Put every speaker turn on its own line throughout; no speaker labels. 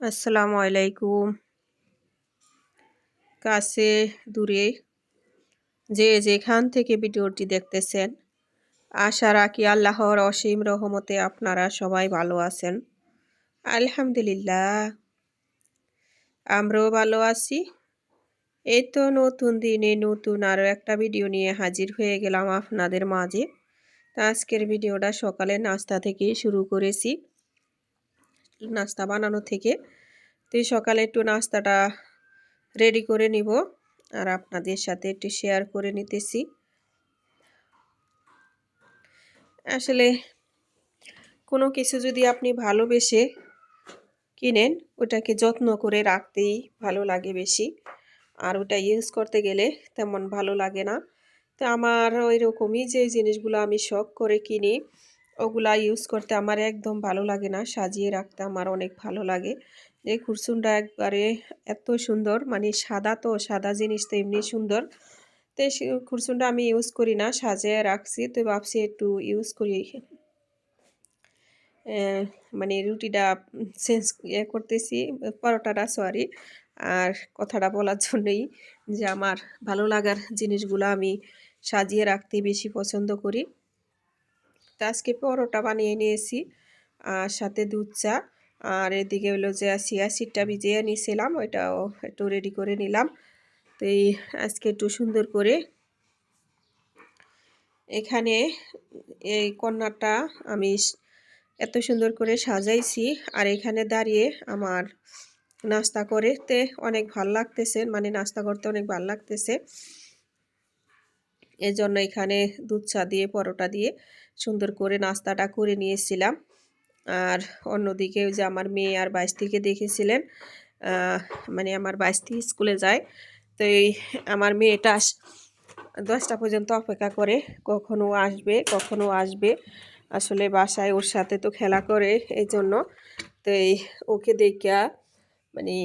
আসসালামু আলাইকুম। কাছে দূরে যে যেখান থেকে ভিডিওটি দেখতেছেন, আশা রাখি আল্লাহর অসীম রহমতে আপনারা সবাই ভালো আছেন। আলহামদুলিল্লাহ, আমরাও ভালো আছি। এই তো নতুন দিনে নতুন আরও একটা ভিডিও নিয়ে হাজির হয়ে গেলাম আপনাদের মাঝে। আজকের ভিডিওটা সকালে নাস্তা থেকে শুরু করেছি। নাস্তা বানানো থেকে। তো সকালে একটু নাস্তাটা রেডি করে নিব। আর আপনাদের সাথে একটু শেয়ার করে নিতেছি। আসলে কোনো কিছু যদি আপনি ভালোবেসে কিনেন, ওটাকে যত্ন করে রাখতেই ভালো লাগে বেশি। আর ওটা ইউজ করতে গেলে তেমন ভালো লাগে না। তো আমার ওই রকমই যে জিনিসগুলো আমি শখ করে কিনি ওগুলা ইউজ করতে আমার একদম ভালো লাগে না, সাজিয়ে রাখতে আমার অনেক ভালো লাগে। যে খুরসুনটা একবারে এত সুন্দর মানে সাদা তো, সাদা জিনিস তো এমনি সুন্দর। তো খুরসুনটা আমি ইউজ করি না, সাজিয়ে রাখছি, তো ভাবছি একটু ইউজ করি। মানে রুটিটা চেঞ্জ ইয়ে করতেছি, পরোটাটা সরি আর কথাটা বলার জন্যই যে আমার ভালো লাগার জিনিসগুলো আমি সাজিয়ে রাখতে বেশি পছন্দ করি। আজকে পরোটা বানিয়ে নিয়েছি। আর সাথে দুধ চা। আর এদিকে হলো যে সিয়া সিটটা ভিজিয়ে নিয়েছিলাম, ওইটাও একটু রেডি করে নিলাম। তো এই আজকে একটু সুন্দর করে এখানে এই কন্যাটা আমি এত সুন্দর করে সাজাইছি। আর এখানে দাঁড়িয়ে আমার নাস্তা করতে অনেক ভালো লাগতেছে মানে নাস্তা করতে অনেক ভালো লাগতেছে। এজন্য এখানে দুধ চা দিয়ে, পরোটা দিয়ে সুন্দর করে নাস্তাটা করে নিয়েছিলাম। আর অন্যদিকে যে আমার মেয়ে আর বাইশ থেকে দেখেছিলেন মানে আমার বাইশ থেকে স্কুলে যায়। তো এই আমার মেয়েটা আস, দশটা পর্যন্ত অপেক্ষা করে কখনো আসবে কখনো আসবে। আসলে বাসায় ওর সাথে তো খেলা করে এই জন্য তো এই ওকে দেখা মানে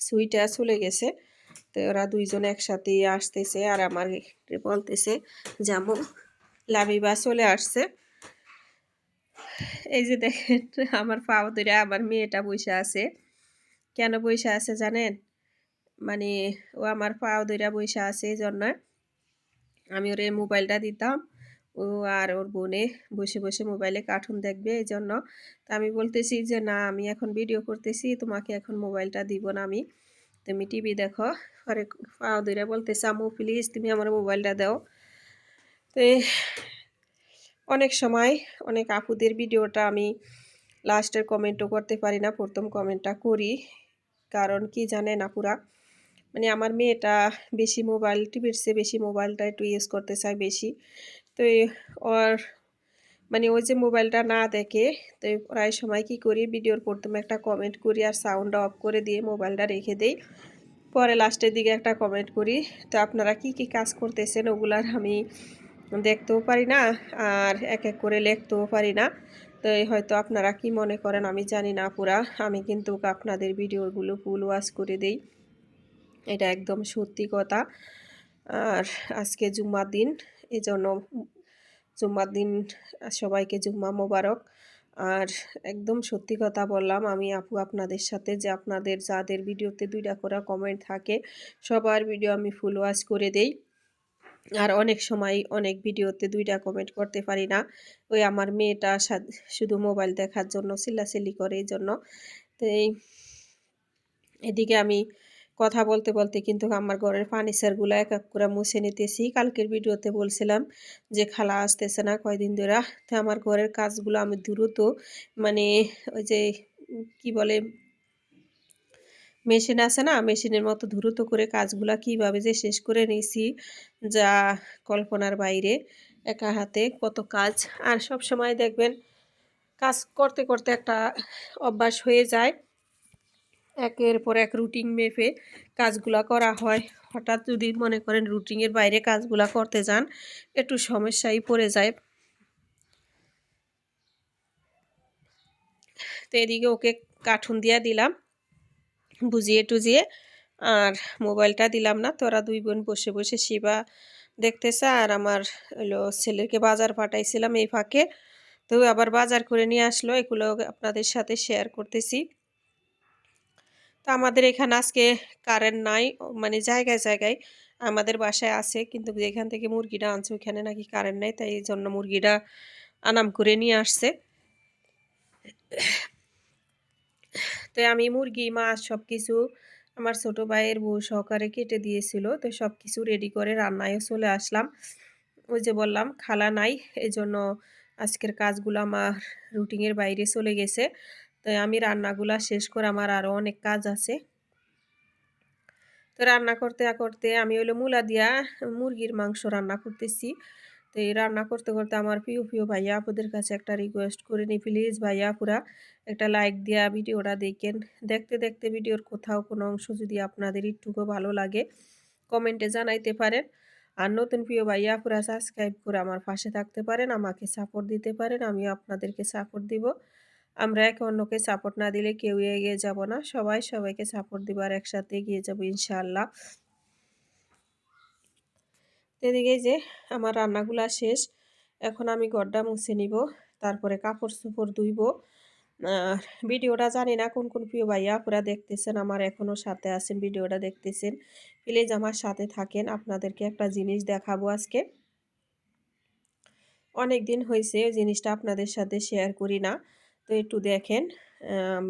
সুইটা চলে গেছে। তো ওরা দুইজন একসাথে আসতেছে আর আমার বলতেছে যেমন লাবিবা চলে আসছে। এই যে দেখেন, আমার পাও ধরে আমার মেয়েটা বসে আছে। কেন বসে আছে জানেন? মানে ও আমার পাও ধরে বসে আছে এই জন্য আমি ওর মোবাইলটা দিতাম। ও আর ওর বোনে বসে বসে মোবাইলে কার্টুন দেখবে এই জন্য তা আমি বলতেছি যে, না, আমি এখন ভিডিও করতেছি, তোমাকে এখন মোবাইলটা দিব না আমি। তুমি টিভি দেখো। পরে পাও ধরে বলতেছে আমু প্লিজ তুমি আমার মোবাইলটা দাও। তো অনেক সময় অনেক আপুদের ভিডিওটা আমি লাস্টের কমেন্টও করতে পারি না, প্রথম কমেন্টটা করি। কারণ কি জানেন আপুরা? মানে আমার মেয়েটা বেশি মোবাইল, টিভির চেয়ে বেশি মোবাইলটা একটু ইউজ করতে চায় বেশি। তো ওর মানে ওই যে মোবাইলটা না দেখে, তো প্রায় সময় কি করি, ভিডিওর প্রথমে একটা কমেন্ট করি আর সাউন্ড অফ করে দিয়ে মোবাইলটা রেখে দেই। পরে লাস্টের দিকে একটা কমেন্ট করি। তো আপনারা কি কি কাজ করতেছেন ওগুলার আমি দেখতেও পারি না আর এক এক করে লিখতেও পারি না। তো হয়তো আপনারা কি মনে করেন আমি জানি না পুরা। আমি কিন্তু আপনাদের ভিডিওগুলো ফুল ওয়াশ করে দেই। এটা একদম সত্যি কথা। আর আজকে জুম্মার দিন এই জন্য জুম্মার দিন সবাইকে জুম্মা মোবারক। আর একদম সত্যি কথা বললাম, আমি আপু আপনাদের সাথে যে আপনাদের যাদের ভিডিওতে দুইটা করা কমেন্ট থাকে, সবার ভিডিও আমি ফুল ওয়াশ করে দেই। আর অনেক সময় অনেক ভিডিওতে দুইটা কমেন্ট করতে পারি না। ওই আমার মেয়েটা শুধু মোবাইল দেখার জন্য, চিল্লাচিল্লি করে এই জন্য। তো এদিকে আমি কথা বলতে বলতে কিন্তু আমার ঘরের ফার্নিচারগুলো এক এক করে মুছে নিতেছি। কালকের ভিডিওতে বলছিলাম যে, খালা আসতেছে না কয়দিন ধরে? তো আমার ঘরের কাজগুলো আমি দ্রুত মানে ওই যে, কি বলে, মেশিন আছে না, মেশিনের মতো দ্রুত করে কাজগুলা কীভাবে যে শেষ করে নিয়েছি যা কল্পনার বাইরে একা হাতে কত কাজ। আর সব সময় দেখবেন কাজ করতে করতে একটা অভ্যাস হয়ে যায়। একের পর এক রুটিন মেপে কাজগুলা করা হয়। হঠাৎ যদি মনে করেন রুটিনের বাইরে কাজগুলা করতে যান, একটু সমস্যাই পড়ে যায়। তো এদিকে ওকে কাঠুন দিয়ে দিলাম। বুঝিয়ে টুজিয়ে আর মোবাইলটা দিলাম না। তোরা দুই বোন বসে বসে শিবা দেখতেছে আর আমার হলো ছেলেকে বাজার পাঠাইছিলাম এই ফাঁকে। তো আবার বাজার করে নিয়ে আসলো। এগুলো আপনাদের সাথে শেয়ার করতেছি। তো আমাদের এখানে আজকে কারেন্ট নাই মানে জায়গায় জায়গায় আমাদের বাসায় আছে, কিন্তু যেখান থেকে মুরগিটা আনছে ওইখানে নাকি কারেন্ট নেই, তাই এই জন্য মুরগিটা আনাম করে নিয়ে আসছে। তো আমি মুরগি মাছ সব কিছু আমার ছোট ভাইয়ের বউ সহকারে কেটে দিয়েছিল, তো সব কিছু রেডি করে রান্নায় চলে আসলাম। ওই যে বললাম, খালা নাই এই জন্য আজকের কাজগুলো আমার রুটিনের বাইরে চলে গেছে। তো আমি রান্নাগুলা শেষ করে আমার আরও অনেক কাজ আছে। তো রান্না করতে করতে আমি হলো মূলা দিয়া মুরগির মাংস রান্না করতেছি। তো এই রান্না করতে করতে আমার প্রিয় প্রিয় ভাইয়া আপুদের কাছে একটা রিকোয়েস্ট করে নিই প্লিজ ভাইয়া পুরা একটা লাইক দেওয়া ভিডিওটা দেখেন। দেখতে দেখতে ভিডিওর কোথাও কোনো অংশ যদি আপনাদের একটুকু ভালো লাগে কমেন্টে জানাইতে পারেন। আর নতুন প্রিয় ভাইয়া পুরা সাবস্ক্রাইব করে আমার পাশে থাকতে পারেন, আমাকে সাপোর্ট দিতে পারেন, আমিও আপনাদেরকে সাপোর্ট দিব। আমরা একে অন্যকে সাপোর্ট না দিলে কেউ এগিয়ে যাব না। সবাই সবাইকে সাপোর্ট দিব আর একসাথে এগিয়ে যাব ইনশাআল্লাহ। এদিকে যে আমার রান্নাগুলা শেষ, এখন আমি গড্ডা মুছে নিব, তারপরে কাপড় চোপড় ধুইব ভিডিওটা জানি না কোন কোন প্রিয় ভাইয়া আপনারা দেখতেছেন, আমার এখনও সাথে আছেন, ভিডিওটা দেখতেছেন। প্লিজ আমার সাথে থাকেন, আপনাদেরকে একটা জিনিস দেখাবো আজকে। অনেক দিন হয়েছে জিনিসটা আপনাদের সাথে শেয়ার করি না। তো একটু দেখেন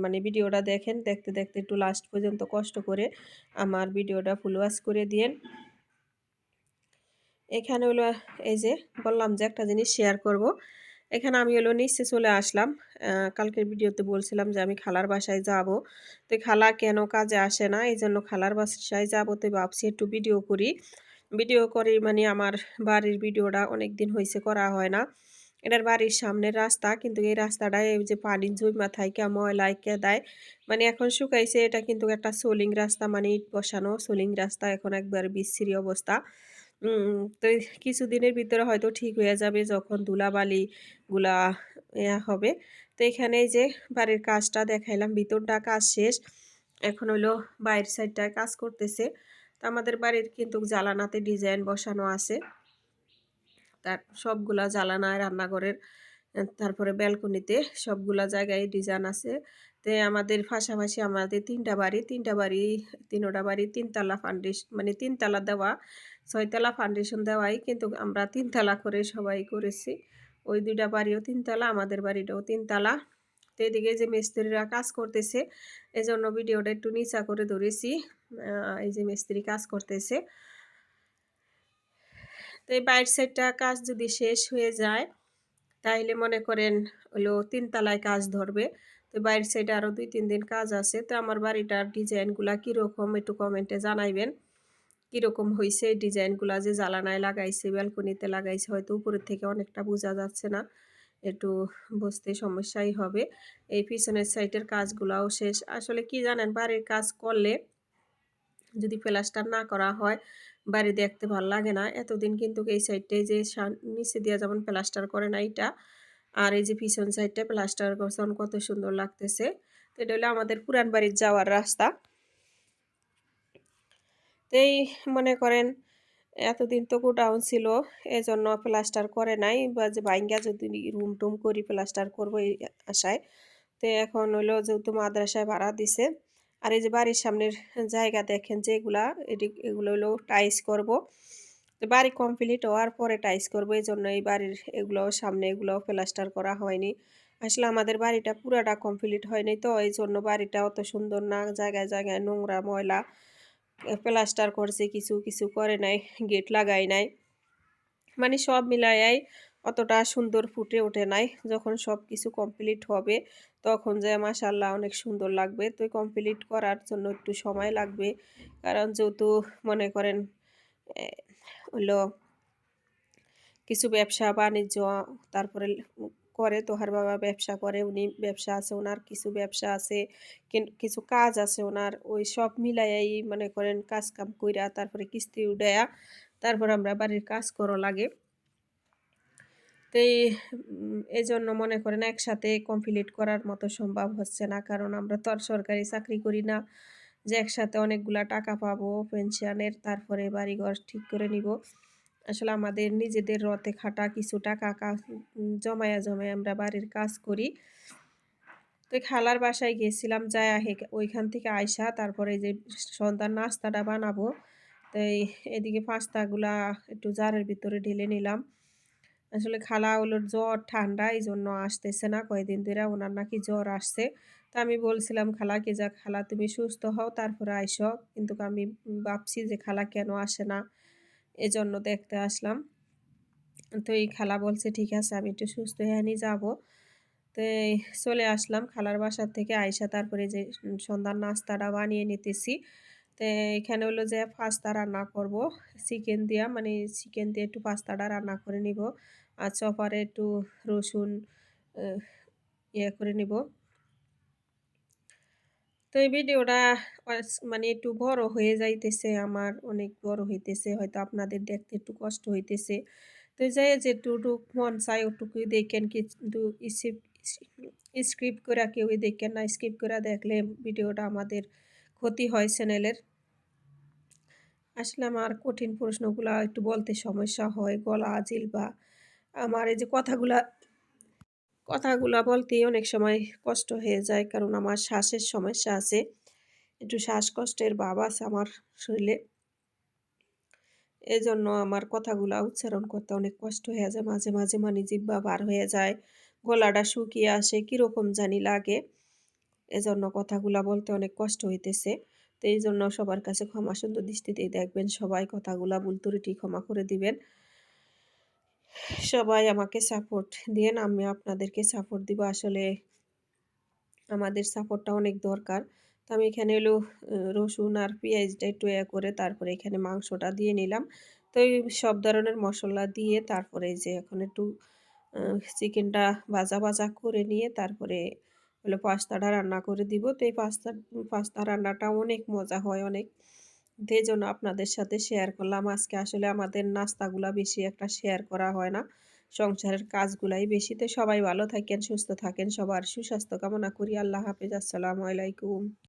মানে ভিডিওটা দেখেন, দেখতে দেখতে একটু লাস্ট পর্যন্ত কষ্ট করে আমার ভিডিওটা ফুল ওয়াশ করে দিয়েন। এখানে হলো, এই যে বললাম যে একটা জিনিস শেয়ার করব। এখানে আমি হলো নিচে চলে আসলাম কালকের ভিডিওতে বলছিলাম যে আমি খালার বাসায় যাব। তো খালা কেন কাজে আসে না? এই জন্য খালার বাসায় যাব তো ভাবছি একটু ভিডিও করি। ভিডিও করি মানে আমার বাড়ির ভিডিওটা অনেক দিন হয়েছে করা হয় না। এটার বাড়ির সামনের রাস্তা, কিন্তু এই রাস্তাটায় এই যে পানির জমা থাকে ময়লা দেয়। মানে এখন শুকাইছে, এটা কিন্তু একটা সোলিং রাস্তা মানে ইট বসানো সোলিং রাস্তা, এখন একবার বিচ্ছিরি অবস্থা। তো কিছুদিনের ভিতরে হয়তো ঠিক হয়ে যাবে যখন ধুলাবালিগুলা হবে। তো এখানে যে বাড়ির কাজটা দেখাইলাম, ভিতরটা কাজ শেষ। এখন হলো বাইরের সাইডটায় কাজ করতেছে। তো আমাদের বাড়ির কিন্তু জ্বালানাতে ডিজাইন বসানো আছে। তার সবগুলা জ্বালানায় রান্নাঘরের তারপরে ব্যালকনিতে সবগুলা জায়গায় ডিজাইন আছে। তো আমাদের পাশাপাশি আমাদের তিনটা বাড়ি তিনটা বাড়ি, তিনোটা বাড়ি তিনতলা ফাউন্ডেশন মানে তিনতলা দেওয়া, ছয়তলা ফাউন্ডেশন দেওয়াই কিন্তু আমরা তিনতলা করে সবাই করেছি। ওই দুইটা বাড়িও তিনতলা, আমাদের বাড়িটাও তিনতলা। তো এদিকে যে মিস্ত্রিরা কাজ করতেছে, এজন্য ভিডিওটা একটু নিচা করে ধরেছি। এই যে মিস্ত্রি কাজ করতেছে। তো এই বাইর সাইডটা কাজ যদি শেষ হয়ে যায়, তাইলে মনে করেন হলো তিনতলায় কাজ ধরবে। তো বাইর সাইডে আরও দুই, তিন দিন কাজ আছে। তো আমার বাড়িটার ডিজাইনগুলা কীরকম একটু কমেন্টে জানাইবেন। কীরকম হয়েছে ডিজাইনগুলা যে জ্বালানায় লাগাইছে, ব্যালকনিতে লাগাইছে, হয়তো উপরের থেকে অনেকটা বোঝা যাচ্ছে না। একটু বুঝতে সমস্যাই হবে। এই পিছনের সাইডের কাজগুলাও শেষ। আসলে কি জানেন, বাড়ির কাজ করলে যদি প্লাস্টার না করা হয় বাড়ি দেখতে ভালো লাগে না। এতদিন কিন্তু এই সাইডটাই যে নিচে দিয়ে যেমন প্লাস্টার করে না এইটা, আর এই যে পিছন সাইডটা প্লাস্টার করছেন কত সুন্দর লাগতেছে। তো এটা হলো আমাদের পুরান বাড়ির যাওয়ার রাস্তা। তো এই মনে করেন, এতদিন তো গোডাউন ছিল, এজন্য প্লাস্টার করে নাই, বা যে বাইঙ্গা যদি রুম টুম করি প্লাস্টার করব এই আশায়। তো এখন হলো যেহেতু মাদ্রাসায় ভাড়া দিছে আর এই যে বাড়ির সামনের জায়গা দেখেন যে এগুলা এটি এগুলো হলো টাইস করব। তো বাড়ি কমপ্লিট হওয়ার পরে টাইস করব এই জন্য এই বাড়ির এগুলো সামনে এগুলো প্লাস্টার করা হয়নি। আসলে আমাদের বাড়িটা পুরাটা কমপ্লিট হয়নি তো এই জন্য বাড়িটা অত সুন্দর না, জায়গায় জায়গায় নোংরা ময়লা প্লাস্টার করছে, কিছু কিছু করে নাই গেট লাগাই নাই। মানে সব মিলাইয়াই অতটা সুন্দর ফুটে ওঠে নাই। যখন সব কিছু কমপ্লিট হবে, তখন যে মাসাল্লাহ অনেক সুন্দর লাগবে। তো কমপ্লিট করার জন্য একটু সময় লাগবে। কারণ যেহেতু মনে করেন হলো কিছু ব্যবসা বাণিজ্য, তারপরে করে তোহার বাবা ব্যবসা করে, উনি ব্যবসা আছে ওনার কিছু ব্যবসা আছে কিছু কাজ আছে ওনার ওই সব মিলাইয়াই মনে করেন কাজ কাম কইরা তারপরে কিস্তি উড়াইয়া তারপর আমরা বাড়ির কাজ করা লাগে। এই জন্য মনে করেন একসাথে কমপ্লিট করার মতো সম্ভব হচ্ছে না। কারণ আমরা তো আর সরকারি চাকরি করি না। যে একসাথে অনেকগুলা টাকা পাবো পেনশনের তারপরে বাড়িঘর ঠিক করে নিব। আসলে আমাদের নিজেদের রথে খাটা কিছু টাকা জমায়া জমায় আমরা বাড়ির কাজ করি। তো খালার বাসায় গেছিলাম যাই ওইখান থেকে আইসা তারপরে যে সন্ধ্যার নাস্তাটা বানাবো, তো এদিকে পাস্তাগুলা একটু জারের ভিতরে ঢেলে নিলাম। আসলে খালা ওলোর জ্বর, ঠান্ডা এই জন্য আসতেছে না কয়েকদিন ধরে ওনার নাকি জ্বর আসছে। তা আমি বলছিলাম, খালা খালাকে যা খালা, তুমি সুস্থ হও, তারপরে আইস। কিন্তু আমি ভাবছি যে খালা কেন আসে না, এজন্য দেখতে আসলাম। তো এই খালা বলছে, ঠিক আছে, আমি একটু সুস্থ হয়ে নিয়ে যাব। তো চলে আসলাম, খালার বাসার থেকে আইসা তারপরে যে সন্ধ্যার নাস্তাটা বানিয়ে নিতেছি। তো এখানে হলো যে পাস্তা রান্না করব। চিকেন দিয়া মানে চিকেন দিয়ে একটু পাস্তাটা রান্না করে নিব। আর চপারে একটু রসুন ইয়ে করে নিব। তো এই ভিডিওটা মানে একটু বড় হয়ে যাইতেছে, আমার অনেক বড় হইতেছে, হয়তো আপনাদের দেখতে একটু কষ্ট হইতেছে। তো যাই যেটুকু মন চাই ওটুকুই দেখেন, কিন্তু স্ক্রিপ্ট করে কেউই দেখেন না। স্ক্রিপ্ট করে দেখলে ভিডিওটা আমাদের ক্ষতি হয় চ্যানেলের। আসলে আমার কঠিন প্রশ্নগুলো একটু বলতে সমস্যা হয়, গলা, জিলবা। আমার এই যে কথাগুলা কথাগুলা বলতেই অনেক সময় কষ্ট হয়ে যায়, কারণ আমার শ্বাসের সমস্যা আছে। একটু শ্বাসকষ্টের বাবা আছে আমার শরীরে। এজন্য আমার কথাগুলা উচ্চারণ করতে অনেক কষ্ট হয়ে যায়। মাঝে মাঝে মানে জিব্বা বার হয়ে যায়, গলাটা শুকিয়ে আসে, কীরকম জানি লাগে। এজন্য কথাগুলা বলতে অনেক কষ্ট হইতেছে। তো এই জন্য সবার কাছে ক্ষমা সুন্দর দৃষ্টিতেই দেখবেন, সবাই কথাগুলা ভুল ত্রুটি ক্ষমা করে দিবেন। সবাই আমাকে সাপোর্ট দিয়েন, আমি আপনাদেরকে সাপোর্ট দিব। আসলে আমাদের সাপোর্টটা অনেক দরকার। তো আমি এখানে এলো রসুন আর পেঁয়াজটা একটু এ করে তারপরে এখানে মাংসটা দিয়ে নিলাম। তো এই সব ধরনের মশলা দিয়ে তারপরে যে এখন একটু চিকেনটা ভাজা ভাজা করে নিয়ে তারপরে হলো পাস্তাটা রান্না করে দিব। তো এই পাস্তা পাস্তা রান্নাটা অনেক মজা হয়, অনেক। এই জন্য আপনাদের সাথে শেয়ার করলাম। আজকে আসলে আমাদের নাস্তাগুলা বেশি একটা শেয়ার করা হয় না। সংসারের কাজগুলাই বেশি। তো সবাই ভালো থাকেন, সুস্থ থাকেন, সবার সুস্বাস্থ্য কামনা করি। আল্লাহ হাফেজ। আসসালামু আলাইকুম।